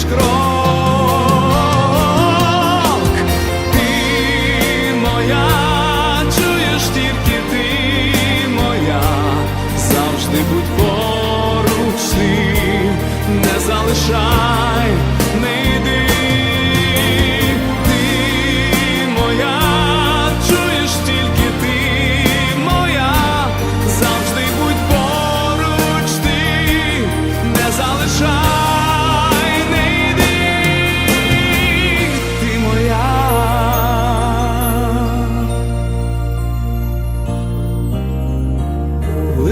зроби лиш крок. Ти моя, чуєш тільки ти моя, завжди будь поруч не залишай,